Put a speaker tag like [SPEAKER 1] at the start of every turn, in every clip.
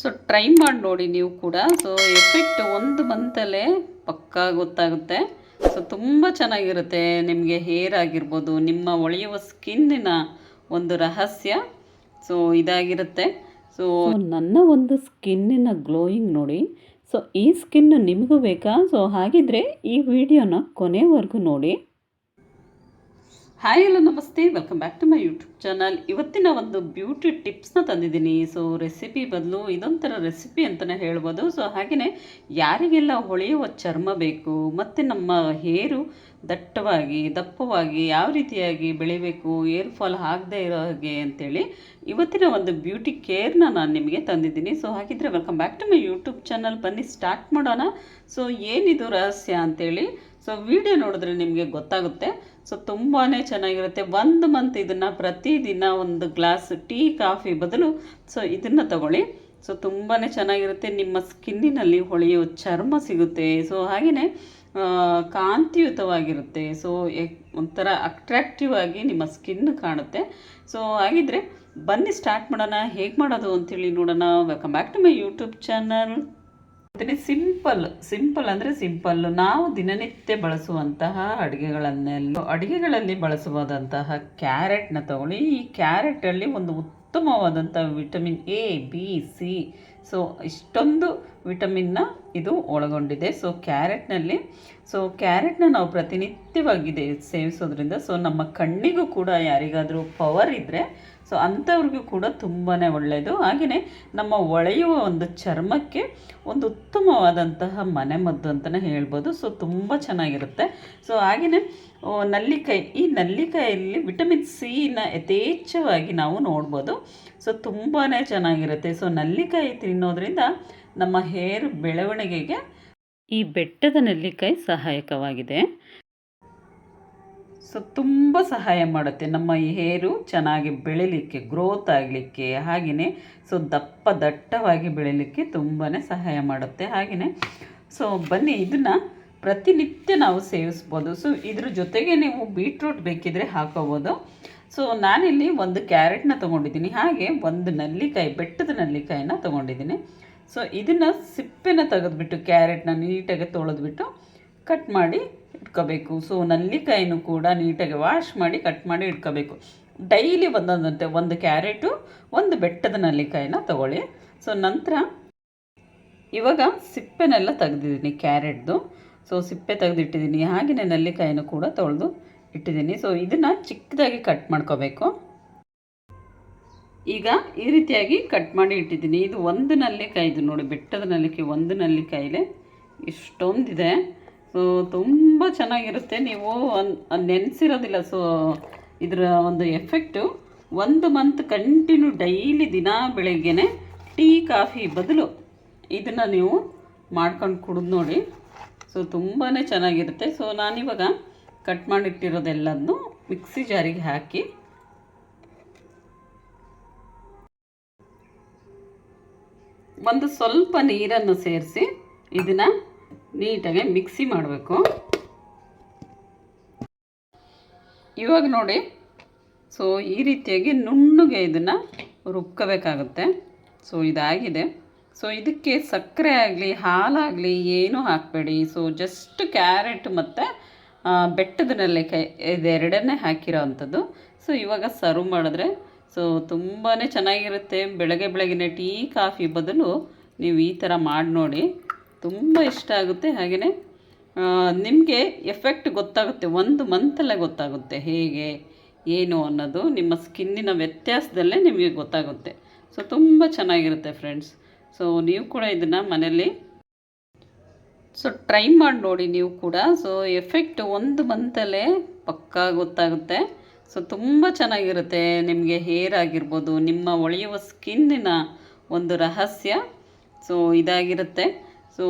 [SPEAKER 1] So try ಮಾಡಿ ನೋಡಿ ನೀವು ಕೂಡ. ಸೊ ಎಫೆಕ್ಟ್ ಒಂದು ಮಂತಲ್ಲೇ ಪಕ್ಕಾ ಗೊತ್ತಾಗುತ್ತೆ. ಸೊ ತುಂಬ ಚೆನ್ನಾಗಿರುತ್ತೆ ನಿಮಗೆ ಹೇರ್ ಆಗಿರ್ಬೋದು, ನಿಮ್ಮ ಒಳೆಯುವ ಸ್ಕಿನ್ನಿನ ಒಂದು ರಹಸ್ಯ. ಸೊ ಇದಾಗಿರುತ್ತೆ. ಸೊ ನನ್ನ ಒಂದು ಸ್ಕಿನ್ನಿನ ಗ್ಲೋಯಿಂಗ್ ನೋಡಿ. ಸೊ ಈ ಸ್ಕಿನ್ ನಿಮಗೂ ಬೇಕಾ? ಸೊ ಹಾಗಿದ್ರೆ ಈ ವಿಡಿಯೋನ ಕೊನೆವರೆಗೂ ನೋಡಿ. ಹಾಯ್ ಹಲೋ ನಮಸ್ತೆ. Welcome back to my YouTube channel ಇವತ್ತಿನ ಒಂದು ಬ್ಯೂಟಿ ಟಿಪ್ಸ್ನ ತಂದಿದ್ದೀನಿ. ಸೊ ರೆಸಿಪಿ ಬದಲು ಇದೊಂಥರ ರೆಸಿಪಿ ಅಂತಲೇ ಹೇಳ್ಬೋದು. ಸೊ ಹಾಗೆಯೇ ಯಾರಿಗೆಲ್ಲ ಹೊಳೆಯುವ ಚರ್ಮ ಬೇಕು, ಮತ್ತು ನಮ್ಮ ಹೇರು ದಟ್ಟವಾಗಿ, ದಪ್ಪವಾಗಿ ಯಾವ ರೀತಿಯಾಗಿ ಬೆಳಿಬೇಕು, ಏರ್ ಫಾಲ್ ಆಗದೆ ಇರೋ ಹಾಗೆ ಅಂತೇಳಿ ಇವತ್ತಿನ ಒಂದು ಬ್ಯೂಟಿ ಕೇರ್ನ ನಾನು ನಿಮಗೆ ತಂದಿದ್ದೀನಿ. ಸೊ ಹಾಗಿದ್ರೆ welcome back to my YouTube channel ಬನ್ನಿ ಸ್ಟಾರ್ಟ್ ಮಾಡೋಣ. ಸೊ ಏನಿದು ರಹಸ್ಯ ಅಂತೇಳಿ ಸೊ ವಿಡಿಯೋ ನೋಡಿದ್ರೆ ನಿಮಗೆ ಗೊತ್ತಾಗುತ್ತೆ. ಸೊ ತುಂಬಾ ಚೆನ್ನಾಗಿರುತ್ತೆ. ಒಂದು ಮಂತ್ ಇದನ್ನು ಪ್ರತಿದಿನ ಒಂದು ಗ್ಲಾಸ್ ಟೀ ಕಾಫಿ ಬದಲು ಸೊ ಇದನ್ನು ತಗೊಳ್ಳಿ. ಸೊ ತುಂಬಾ ಚೆನ್ನಾಗಿರುತ್ತೆ. ನಿಮ್ಮ ಸ್ಕಿನ್ನಿನಲ್ಲಿ ಹೊಳೆಯೋ ಚರ್ಮ ಸಿಗುತ್ತೆ. ಸೊ ಹಾಗೆಯೇ ಕಾಂತಿಯುತವಾಗಿರುತ್ತೆ. ಸೊ ಒಂಥರ ಅಟ್ರಾಕ್ಟಿವ್ ಆಗಿ ನಿಮ್ಮ ಸ್ಕಿನ್ ಕಾಣುತ್ತೆ. ಸೊ ಹಾಗಿದ್ರೆ ಬನ್ನಿ ಸ್ಟಾರ್ಟ್ ಮಾಡೋಣ. ಹೇಗೆ ಮಾಡೋದು ಅಂತೇಳಿ ನೋಡೋಣ. Welcome back to my YouTube channel ಅದನ್ನೇ ಸಿಂಪಲ್ ಸಿಂಪಲ್ ಅಂದರೆ ಸಿಂಪಲ್. ನಾವು ದಿನನಿತ್ಯ ಬಳಸುವಂತಹ ಅಡುಗೆಗಳನ್ನೆಲ್ಲ, ಅಡುಗೆಗಳಲ್ಲಿ ಬಳಸಬಹುದಂತಹ ಕ್ಯಾರೆಟ್ನ ತಗೊಳ್ಳಿ. ಈ ಕ್ಯಾರೆಟಲ್ಲಿ ಒಂದು ಉತ್ತಮವಾದಂಥ vitamin A, B, C so ಇಷ್ಟೊಂದು ವಿಟಮಿನ್ನ ಇದು ಒಳಗೊಂಡಿದೆ. ಸೊ ಕ್ಯಾರೆಟ್ನಲ್ಲಿ ಸೊ ಕ್ಯಾರೆಟ್ನ ನಾವು ಪ್ರತಿನಿತ್ಯವಾಗಿದೆ ಸೇವಿಸೋದ್ರಿಂದ ಸೊ ನಮ್ಮ ಕಣ್ಣಿಗೂ ಕೂಡ ಯಾರಿಗಾದರೂ ಪವರ್ ಇದ್ದರೆ ಸೊ ಅಂಥವ್ರಿಗೂ ಕೂಡ ತುಂಬಾ ಒಳ್ಳೆಯದು ಹಾಗೆಯೇ ನಮ್ಮ ಒಳೆಯುವ ಒಂದು ಚರ್ಮಕ್ಕೆ ಒಂದು ಉತ್ತಮವಾದಂತಹ ಮನೆಮದ್ದು ಅಂತಲೇ ಹೇಳ್ಬೋದು. ಸೊ ತುಂಬ ಚೆನ್ನಾಗಿರುತ್ತೆ. ಸೊ ಹಾಗೆಯೇ ನಲ್ಲಿಕಾಯಿ, ಈ ನಲ್ಲಿಕಾಯಲ್ಲಿ ವಿಟಮಿನ್ ಸಿನ ಯಥೇಚ್ಛವಾಗಿ ನಾವು ನೋಡ್ಬೋದು. ಸೊ ತುಂಬಾ ಚೆನ್ನಾಗಿರುತ್ತೆ. ಸೊ ನಲ್ಲಿಕಾಯಿ ತಿನ್ನೋದ್ರಿಂದ ನಮ್ಮ ಹೇರ್ ಬೆಳವಣಿಗೆಗೆ ಈ ಬೆಟ್ಟದ ನೆಲ್ಲಿಕಾಯಿ ಸಹಾಯಕವಾಗಿದೆ. ಸೊ ತುಂಬ ಸಹಾಯ ಮಾಡುತ್ತೆ. ನಮ್ಮ ಈ ಹೇರು ಚೆನ್ನಾಗಿ ಬೆಳಿಲಿಕ್ಕೆ, ಗ್ರೋತ್ ಆಗಲಿಕ್ಕೆ, ಹಾಗೆಯೇ ಸೊ ದಪ್ಪ ದಟ್ಟವಾಗಿ ಬೆಳಿಲಿಕ್ಕೆ ತುಂಬಾ ಸಹಾಯ ಮಾಡುತ್ತೆ. ಹಾಗೆಯೇ ಸೊ ಬನ್ನಿ, ಇದನ್ನು ಪ್ರತಿನಿತ್ಯ ನಾವು ಸೇವಿಸ್ಬೋದು. ಸೊ ಇದ್ರ ಜೊತೆಗೆ ನೀವು ಬೀಟ್ರೂಟ್ ಬೇಕಿದ್ರೆ ಹಾಕೋಬೋದು. ಸೊ ನಾನಿಲ್ಲಿ ಒಂದು ಕ್ಯಾರೆಟ್ನ ತೊಗೊಂಡಿದ್ದೀನಿ. ಹಾಗೆ ಒಂದು ನಲ್ಲಿಕಾಯಿ, ಬೆಟ್ಟದ ನಲ್ಲಿಕಾಯಿನ ತೊಗೊಂಡಿದ್ದೀನಿ. ಸೊ ಇದನ್ನು ಸಿಪ್ಪೆನ ತೆಗೆದುಬಿಟ್ಟು ಕ್ಯಾರೆಟ್ನ ನೀಟಾಗಿ ತೊಳೆದ್ಬಿಟ್ಟು ಕಟ್ ಮಾಡಿ ಇಟ್ಕೋಬೇಕು. ಸೊ ನಲ್ಲಿಕಾಯಿನೂ ಕೂಡ ನೀಟಾಗಿ ವಾಶ್ ಮಾಡಿ ಕಟ್ ಮಾಡಿ ಇಟ್ಕೋಬೇಕು. ಡೈಲಿ ಒಂದೊಂದಂತೆ ಒಂದು ಕ್ಯಾರೆಟು ಒಂದು ಬೆಟ್ಟದ ನಲ್ಲಿಕಾಯಿನ ತಗೊಳ್ಳಿ. ಸೊ ನಂತರ ಇವಾಗ ಸಿಪ್ಪೆನೆಲ್ಲ ತೆಗೆದಿದ್ದೀನಿ ಕ್ಯಾರೆಟ್ದು ಸೊ ಸಿಪ್ಪೆ ತೆಗೆದಿಟ್ಟಿದ್ದೀನಿ. ಹಾಗೆಯೇ ನಲ್ಲಿಕಾಯಿನೂ ಕೂಡ ತೊಳೆದು ಇಟ್ಟಿದ್ದೀನಿ. ಸೊ ಇದನ್ನು ಚಿಕ್ಕದಾಗಿ ಕಟ್ ಮಾಡ್ಕೋಬೇಕು. ಈಗ ಈ ರೀತಿಯಾಗಿ ಕಟ್ ಮಾಡಿ ಇಟ್ಟಿದ್ದೀನಿ. ಇದು ಒಂದು ನಲ್ಲಿಕಾಯಿ ಇದು ನೋಡಿ, ಬೆಟ್ಟದ ನಲ್ಲಿಕಾಯಿ, ಒಂದು ನಲ್ಲಿಕಾಯಿಲೆ ಇಷ್ಟೊಂದಿದೆ. ಸೊ ತುಂಬ ಚೆನ್ನಾಗಿರುತ್ತೆ. ನೀವು ನೆನೆಸಿರೋದಿಲ್ಲ. ಸೊ ಇದರ ಒಂದು ಎಫೆಕ್ಟು ಒಂದು ಮಂತ್ ಕಂಟಿನ್ಯೂ ಡೈಲಿ ದಿನ ಬೆಳಗ್ಗೆನೆ ಟೀ, ಕಾಫಿ ಬದಲು ಇದನ್ನು ನೀವು ಮಾಡ್ಕೊಂಡು ಕುಡಿದು ನೋಡಿ. ಸೊ ತುಂಬಾ ಚೆನ್ನಾಗಿರುತ್ತೆ. ಸೊ, ನಾನಿವಾಗ ಕಟ್ ಮಾಡಿಟ್ಟಿರೋದೆಲ್ಲದನ್ನು ಮಿಕ್ಸಿ ಜಾರಿಗೆ ಹಾಕಿ ಒಂದು ಸ್ವಲ್ಪ ನೀರನ್ನು ಸೇರಿಸಿ ಇದನ್ನು ನೀಟಾಗಿ ಮಿಕ್ಸಿ ಮಾಡಬೇಕು. ಇವಾಗ ನೋಡಿ, ಸೊ, ಈ ರೀತಿಯಾಗಿ ನುಣ್ಣಗೆ ಇದನ್ನು ರುಬ್ಕೋಬೇಕಾಗುತ್ತೆ. ಸೊ, ಇದಾಗಿದೆ. ಸೊ ಇದಕ್ಕೆ ಸಕ್ಕರೆ ಆಗಲಿ, ಹಾಲಾಗಲಿ ಏನೂ ಹಾಕಬೇಡಿ. ಸೊ ಜಸ್ಟ್ ಕ್ಯಾರೆಟ್ ಮತ್ತು ಬೆಟ್ಟದ ನೆಲ್ಲಿಕಾಯಿ ಇದೆರಡನ್ನೇ ಹಾಕಿರೋ ಅಂಥದ್ದು. ಸೊ ಇವಾಗ ಸರ್ವ್ ಮಾಡಿದ್ರೆ ಸೊ ತುಂಬಾ ಚೆನ್ನಾಗಿರುತ್ತೆ. ಬೆಳಗ್ಗೆ ಬೆಳಗಿನ ಟೀ, ಕಾಫಿ ಬದಲು ನೀವು ಈ ಥರ ಮಾಡಿ ನೋಡಿ, ತುಂಬ ಇಷ್ಟ ಆಗುತ್ತೆ. ಹಾಗೆಯೇ ನಿಮಗೆ ಎಫೆಕ್ಟ್ ಗೊತ್ತಾಗುತ್ತೆ. ಒಂದು ಮಂತಲ್ಲೇ ಗೊತ್ತಾಗುತ್ತೆ ಹೇಗೆ, ಏನು ಅನ್ನೋದು. ನಿಮ್ಮ ಸ್ಕಿನ್ನಿನ ವ್ಯತ್ಯಾಸದಲ್ಲೇ ನಿಮಗೆ ಗೊತ್ತಾಗುತ್ತೆ. ಸೊ ತುಂಬ ಚೆನ್ನಾಗಿರುತ್ತೆ ಫ್ರೆಂಡ್ಸ್ ಸೊ ನೀವು ಕೂಡ ಇದನ್ನು ಮನೇಲಿ ಸೊ ಟ್ರೈ ಮಾಡಿ ನೋಡಿ ನೀವು ಕೂಡ. ಸೊ ಎಫೆಕ್ಟ್ ಒಂದು ಮಂತಲ್ಲೇ ಪಕ್ಕಾ ಗೊತ್ತಾಗುತ್ತೆ. ಸೊ ತುಂಬ ಚೆನ್ನಾಗಿರುತ್ತೆ. ನಿಮಗೆ ಹೇರ್ ಆಗಿರ್ಬೋದು, ನಿಮ್ಮ ಒಳೆಯುವ ಸ್ಕಿನ್ನಿನ ಒಂದು ರಹಸ್ಯ. ಸೊ ಇದಾಗಿರುತ್ತೆ. ಸೊ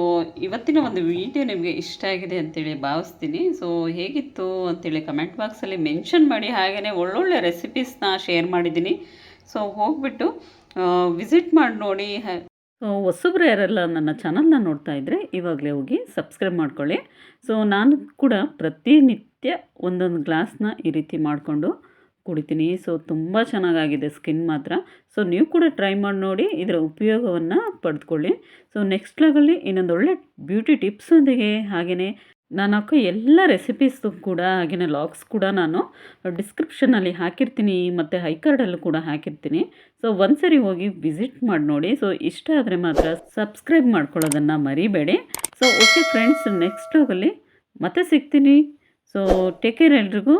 [SPEAKER 1] ಇವತ್ತಿನ ಒಂದು ವಿಡಿಯೋ ನಿಮಗೆ ಇಷ್ಟ ಆಗಿದೆ ಅಂತೇಳಿ ಭಾವಿಸ್ತೀನಿ. ಸೊ ಹೇಗಿತ್ತು ಅಂತೇಳಿ ಕಮೆಂಟ್ ಬಾಕ್ಸಲ್ಲಿ ಮೆನ್ಷನ್ ಮಾಡಿ. ಹಾಗೆಯೇ ಒಳ್ಳೊಳ್ಳೆ ರೆಸಿಪೀಸ್ನ ಶೇರ್ ಮಾಡಿದ್ದೀನಿ. ಸೊ ಹೋಗ್ಬಿಟ್ಟು ವಿಸಿಟ್ ಮಾಡಿ ನೋಡಿ. ಹೊಸಬ್ರು ಯಾರೆಲ್ಲ ನನ್ನ ಚಾನಲ್ನ ನೋಡ್ತಾ ಇದ್ದರೆ ಇವಾಗಲೇ ಹೋಗಿ ಸಬ್ಸ್ಕ್ರೈಬ್ ಮಾಡ್ಕೊಳ್ಳಿ. ಸೊ ನಾನು ಕೂಡ ಪ್ರತಿನಿತ್ಯ ಒಂದೊಂದು ಗ್ಲಾಸ್ನ ಈ ರೀತಿ ಮಾಡಿಕೊಂಡು ಕುಡಿತೀನಿ. ಸೊ ತುಂಬ ಚೆನ್ನಾಗಾಗಿದೆ ಸ್ಕಿನ್ ಮಾತ್ರ. ಸೊ ನೀವು ಕೂಡ ಟ್ರೈ ಮಾಡಿ ನೋಡಿ, ಇದರ ಉಪಯೋಗವನ್ನು ಪಡೆದುಕೊಳ್ಳಿ. ಸೊ ನೆಕ್ಸ್ಟ್ ಲಾಗಲ್ಲಿ ಇನ್ನೊಂದು ಒಳ್ಳೆ ಬ್ಯೂಟಿ ಟಿಪ್ಸೊಂದಿಗೆ ಹಾಗೆಯೇ ನಾನು ಹಾಕೋ ಎಲ್ಲ ರೆಸಿಪೀಸು ಕೂಡ ಹಾಗೆಯೇ ಲಾಗ್ಸ್ ಕೂಡ ನಾನು ಡಿಸ್ಕ್ರಿಪ್ಷನಲ್ಲಿ ಹಾಕಿರ್ತೀನಿ, ಮತ್ತು ಹೈಕಾರ್ಡಲ್ಲೂ ಕೂಡ ಹಾಕಿರ್ತೀನಿ. ಸೊ ಒಂದ್ಸರಿ ಹೋಗಿ ವಿಸಿಟ್ ಮಾಡಿ ನೋಡಿ. ಸೊ ಇಷ್ಟ ಆದರೆ ಮಾತ್ರ ಸಬ್ಸ್ಕ್ರೈಬ್ ಮಾಡ್ಕೊಳ್ಳೋದನ್ನು ಮರಿಬೇಡಿ. ಸೊ ಓಕೆ ಫ್ರೆಂಡ್ಸ್ ನೆಕ್ಸ್ಟ್ ಹೋಗಲಿ ಮತ್ತೆ ಸಿಗ್ತೀನಿ. ಸೊ ಟೇಕ್ ಕೇರ್ ಎಲ್ರಿಗೂ.